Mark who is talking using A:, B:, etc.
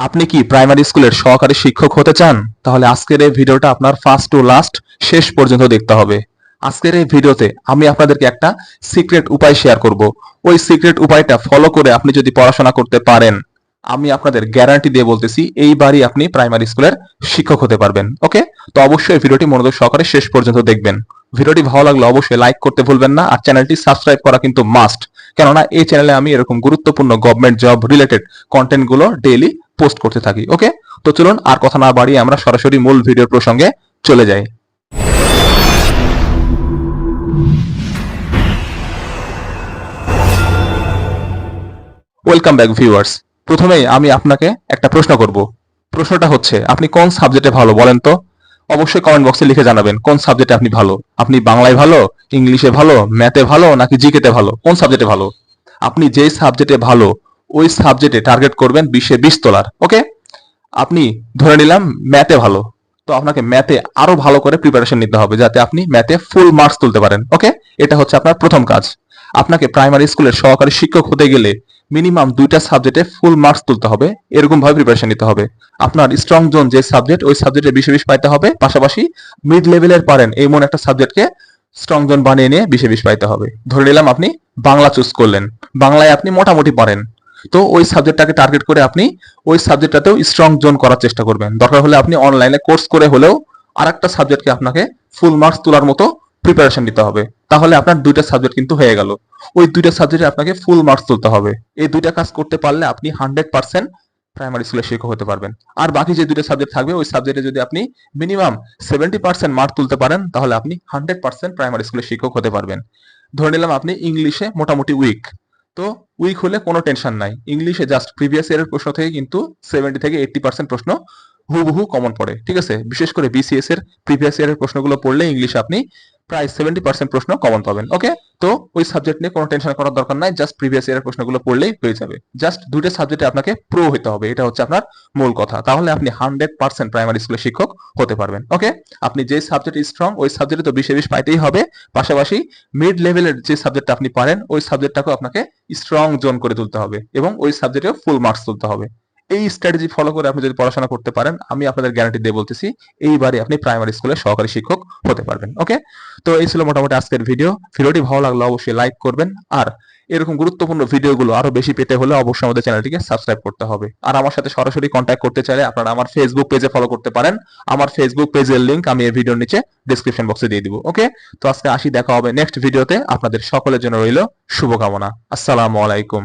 A: আপনি কি প্রাইমারি স্কুলের সহকারী শিক্ষক হতে চান? তাহলে আজকের এই ভিডিওটা আপনার ফার্স্ট টু লাস্ট শেষ পর্যন্ত দেখতে হবে। আজকের এই ভিডিওতে আমি আপনাদেরকে একটা সিক্রেট উপায় শেয়ার করব। ওই সিক্রেট উপায়টা ফলো করে আপনি যদি পড়াশোনা করতে পারেন, আমি আপনাদের গ্যারান্টি দিয়ে বলতেছি, এইবারই আপনি প্রাইমারি স্কুলের শিক্ষক হতে পারবেন ওকে তো অবশ্যই ভিডিওটি মনোযোগ সহকারে শেষ পর্যন্ত দেখবেন। ভিডিওটি ভালো লাগলে অবশ্যই লাইক করতে ভুলবেন না, আর চ্যানেলটি সাবস্ক্রাইব করা কিন্তু মাস্ট কেননা এই চ্যানেলে আমি এরকম গুরুত্বপূর্ণ গভর্নমেন্ট জব রিলেটেড কন্টেন্টগুলো ডেইলি পোস্ট করতে থাকি ওকে তো চলুন আর কথা না বাড়িয়ে আমরা সরাসরি মূল ভিডিওর প্রসঙ্গে চলে যাই। ওয়েলকাম ব্যাক ভিউয়ার্স প্রথমেই আমি আপনাকে একটা প্রশ্ন করব। প্রশ্নটা হচ্ছে, আপনি কোন সাবজেক্টে ভালো বলেন তো? অবশ্যই কমেন্ট বক্সে লিখে জানাবেন, কোন সাবজেক্টে আপনি ভালো? আপনি বাংলায় ভালো, ইংলিশে ভালো, ম্যাথে ভালো, নাকি জিকেতে ভালো? কোন সাবজেক্টে ভালো? আপনি যেই সাবজেক্টে ভালো ওই সাবজেক্টে টার্গেট করবেন বিশে বিশ তোলার ওকে আপনি ধরে নিলাম ম্যাথে ভালো, তো আপনাকে ম্যাথে আরও ভালো করে প্রিপারেশন নিতে হবে যাতে আপনি ম্যাথে ফুল মার্কস তুলতে পারেন ওকে এটা হচ্ছে আপনার প্রথম কাজ। আপনাকে প্রাইমারি স্কুলের সহকারী শিক্ষক হতে গেলে মিনিমাম দুইটা সাবজেক্টে ফুল মার্কস তুলতে হবে এরকম ভাবে প্রিপারেশন নিতে হবে। আপনার স্ট্রং জোন যে সাবজেক্ট ওই সাবজেক্টে বিশে বিশ পাইতে হবে, পাশাপাশি মিড লেভেলের পারেন এমন একটা সাবজেক্টকে স্ট্রং জোন বানিয়ে নিয়ে বিশে বিশ পাইতে হবে। ধরে নিলাম আপনি বাংলা চুজ করলেন, বাংলায় আপনি মোটামুটি পারেন তো ওই সাবজেক্টটাকে টার্গেট করে আপনি ওই সাবজেক্টটাতেও স্ট্রং জোন করার চেষ্টা করবেন। দরকার হলে আপনি অনলাইনে কোর্স করে হলেও আরেকটা সাবজেক্টকে আপনাকে ফুল মার্কস তোলার মতো প্রিপারেশন নিতে হবে। তাহলে আপনার দুইটা সাবজেক্ট কিন্তু হয়ে গেল। ওই দুইটা সাবজেক্টে আপনাকে ফুল মার্কস তুলতে হবে। এই দুইটা কাজ করতে পারলে আপনি হান্ড্রেড পার্সেন্ট প্রাইমারি স্কুলের শিক্ষক হতে পারবেন। আর বাকি যে দুটো সাবজেক্ট থাকবে, ওই সাবজেক্টে যদি আপনি মিনিমাম সেভেন্টি পার্সেন্ট মার্ক তুলতে পারেন, তাহলে আপনি হান্ড্রেড পার্সেন্ট প্রাইমারি স্কুলের শিক্ষক হতে পারবেন। ধরে নিলাম আপনি ইংলিশে মোটামুটি উইক তো উইক হলে কোনো টেনশন নাই। ইংলিশে জাস্ট প্রিভিয়াস ইয়ারের প্রশ্ন থেকে কিন্তু সেভেন্টি থেকে এইটটি পার্সেন্ট প্রশ্ন হুবহু কমন পড়ে, ঠিক আছে? বিশেষ করে বিসিএস এর প্রিভিয়াস ইয়ারের প্রশ্নগুলো পড়লে ইংলিশে আপনি প্রায় সেভেন্টি পার্সেন্ট প্রশ্ন কমন পাবেন ওকে তো ওই সাবজেক্ট নিয়ে কোনো টেনশন করার দরকার নাই জাস্ট প্রিভিয়াস ইয়ারের প্রশ্নগুলো পড়লেই হয়ে যাবে। জাস্ট দুটো সাবজেক্টে আপনাকে প্রো হতে হবে, এটা হচ্ছে আপনার মূল কথা। তাহলে আপনি হান্ড্রেড পার্সেন্ট প্রাইমারি স্কুলের শিক্ষক হতে পারবেন ওকে আপনি যে সাবজেক্ট স্ট্রং ওই সাবজেক্টে তো বিশে বিশ পাইতেই হবে। পাশাপাশি মিড লেভেলের যে সাবজেক্টটা আপনি পারেন, ওই সাবজেক্টটাকেও আপনাকে স্ট্রং জোন করে তুলতে হবে এবং ওই সাবজেক্টেও ফুল মার্কস তুলতে হবে। এই স্ট্র্যাটেজি ফলো করে আপনি যদি পড়াশোনা করতে পারেন, আমি আপনাদের গ্যারান্টি দিয়ে বলতেছি এইবারে আপনি প্রাইমারি স্কুলের সহকারী শিক্ষক হতে পারবেন ওকে তো এই ছিল মোটামুটি আজকের ভিডিও ভিডিওটি ভালো লাগলে অবশ্যই লাইক করবেন, আর এরকম গুরুত্বপূর্ণ ভিডিওগুলো আরও বেশি পেতে হলে অবশ্যই আমাদের চ্যানেলটিকে সাবস্ক্রাইব করতে হবে। আর আমার সাথে সরাসরি কন্ট্যাক্ট করতে চাইলে আপনারা আমার ফেসবুক পেজে ফলো করতে পারেন। আমার ফেসবুক পেজের লিংক আমি এই ভিডিওর নিচে ডিসক্রিপশন বক্সে দিয়ে দিব ওকে তো আজকে আসি, দেখা হবে নেক্সট ভিডিওতে আপনাদের সকলের জন্য রইল শুভকামনা। আসসালামু আলাইকুম।